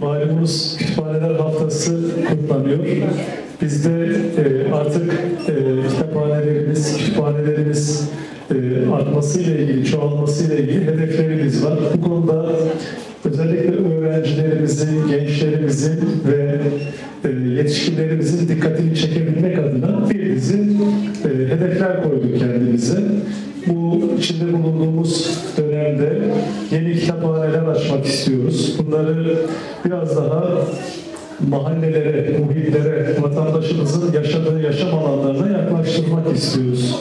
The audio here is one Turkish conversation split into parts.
malumunuz kütüphaneler haftası kutlanıyor. Biz de e, artık e, kitaphanelerimiz, kütüphanelerimiz e, artmasıyla ilgili, çoğalmasıyla ilgili hedeflerimiz var. Bu konuda özellikle öğrencilerimizin, gençlerimizin ve e, yetişkinlerimizin dikkatini çekebilmek adına bir dizi e, hedefler koyduk kendimize. Bu içinde bulunduğumuz dönemde yeni kitaphaneler açmak istiyoruz. Bunları biraz daha mahallelere, muhitlere, vatandaşımızın yaşadığı yaşam alanlarına yaklaştırmak istiyoruz.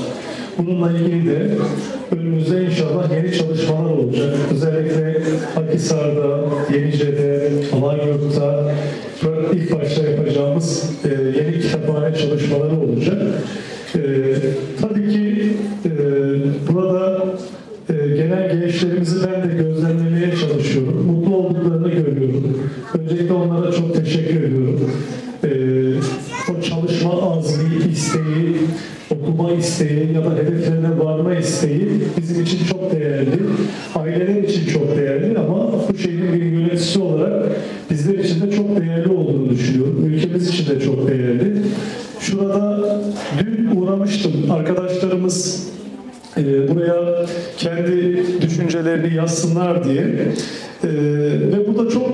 Bununla ilgili de önümüzde inşallah yeni çalışmalar olacak. Özellikle Akhisar'da, Yenice'de, Alanyurt'ta ilk başta yapacağımız e, yeni kütüphane çalışmaları olacak. E, tabii ki e, burada e, genel gençlerimizi ben de gözlemlemeye çalışıyorum. Mutlu olduklarını görüyorum. Öncelikle onlara çok teşekkür ediyorum. E, o çalışma azmi, isteği, okuma isteği ya da hedeflerine varma isteği bizim için çok değerli. Aileler için çok değerli ama bu şehrin bir yöneticisi olarak bizler için de çok değerli olduğunu düşünüyorum. Ülkemiz için de çok değerli. Şurada dün uğramıştım. Arkadaşlarımız e, buraya kendi düşüncelerini yazsınlar diye. E, ve burada çok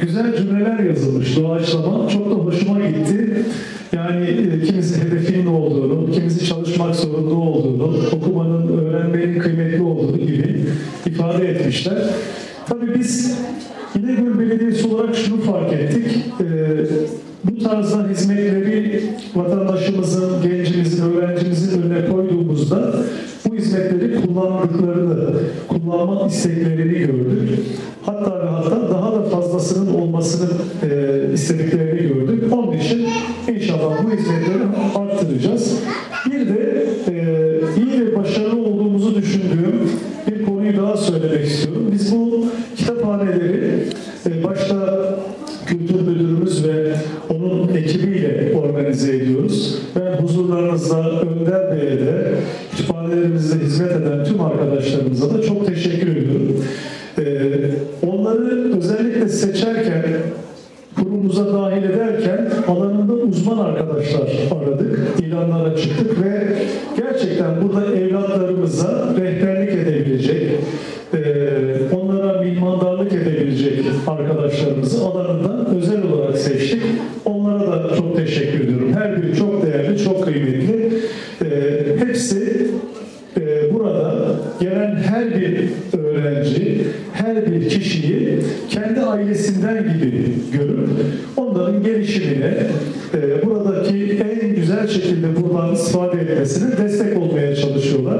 güzel cümleler yazılmış doğaçlama. Çok da hoşuma gitti. Yani e, kimisi hedefin ne olduğunu, kimisi çalışmak zorunda olduğunu, okumanın, öğrenmenin kıymetli olduğunu gibi ifade etmişler. Tabii biz İnegöl Belediyesi olarak şunu fark ettik. E, bu tarzda hizmetleri vatandaşımızın, gencimizin, öğrencimizin önüne koyduğumuzda bu hizmetleri kullandıklarını, kullanma isteklerini gördük. Hatta ve hatta daha da fazlasının olmasını e, istediklerini gördük. Onun için inşallah bu hizmetleri arttıracağız. Bir de e, iyi ve başarılı olduğumuzu düşündüğüm bir konuyu daha söylemek istiyorum. Biz bu kitaphaneleri e, başta kültür organize ediyoruz. Ben huzurlarınızda Önder Bey'e de kütüphanelerimizde hizmet eden tüm arkadaşlarımıza da çok teşekkür ediyorum. Ee, onları özellikle seçerken kurumumuza dahil ederken alanında uzman arkadaşlar aradık, ilanlara çıktık ve gerçekten burada evlatlarımıza rehberlik çok teşekkür ediyorum. Her biri çok değerli, çok kıymetli. E, hepsi e, burada gelen her bir öğrenci, her bir kişiyi ailesinden gibi görüp onların gelişimine, e, buradaki en güzel şekilde buradan istifade etmesine destek olmaya çalışıyorlar.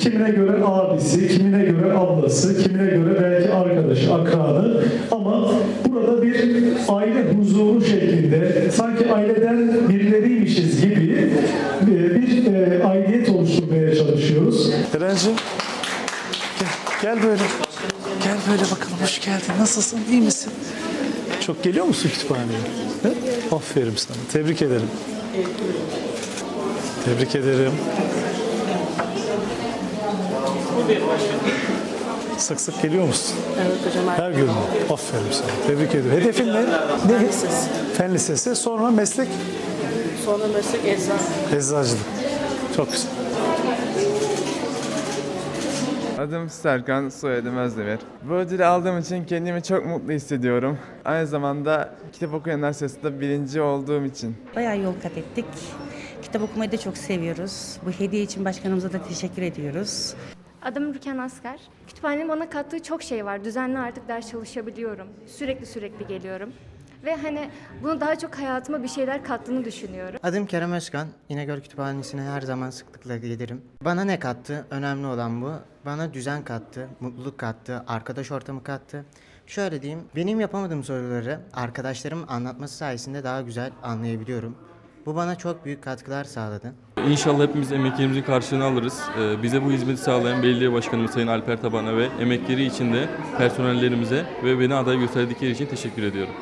Kimine göre abisi, kimine göre ablası, kimine göre belki arkadaşı, akranı ama burada bir aile huzuru şeklinde sanki aileden birileriymişiz gibi e, bir e, aidiyet oluşturmaya çalışıyoruz. Eren'cim gel, gel böyle. Gel böyle bakalım hoş geldin. Nasılsın? iyi misin? Çok geliyor musun kütüphaneye? He? Aferin sana. Tebrik ederim. Tebrik ederim. Sık sık geliyor musun? Evet hocam. Her gün mü? Aferin sana. Tebrik ediyorum. Hedefin ne? Ne? Lisesi. Fen lisesi. Sonra meslek Sonra meslek eczane. eczacılık. Çok güzel. Adım Serkan, soyadım Özdemir. Bu ödülü aldığım için kendimi çok mutlu hissediyorum. Aynı zamanda kitap okuyanlar sırasında birinci olduğum için. Bayağı yol kat ettik. Kitap okumayı da çok seviyoruz. Bu hediye için başkanımıza da teşekkür ediyoruz. Adım Rüken Asker. Kütüphanenin bana kattığı çok şey var. Düzenli artık ders çalışabiliyorum. Sürekli sürekli geliyorum. Ve hani bunu daha çok hayatıma bir şeyler kattığını düşünüyorum. Adım Kerem Özkan. İnegöl Kütüphanesi'ne her zaman sıklıkla gelirim. Bana ne kattı? Önemli olan bu. Bana düzen kattı, mutluluk kattı, arkadaş ortamı kattı. Şöyle diyeyim, benim yapamadığım soruları arkadaşlarım anlatması sayesinde daha güzel anlayabiliyorum. Bu bana çok büyük katkılar sağladı. İnşallah hepimiz emeklerimizin karşılığını alırız. Ee, Bize bu hizmeti sağlayan belediye başkanımız Sayın Alper Taban'a ve emekleri için de personellerimize ve beni aday gösterdikleri için teşekkür ediyorum.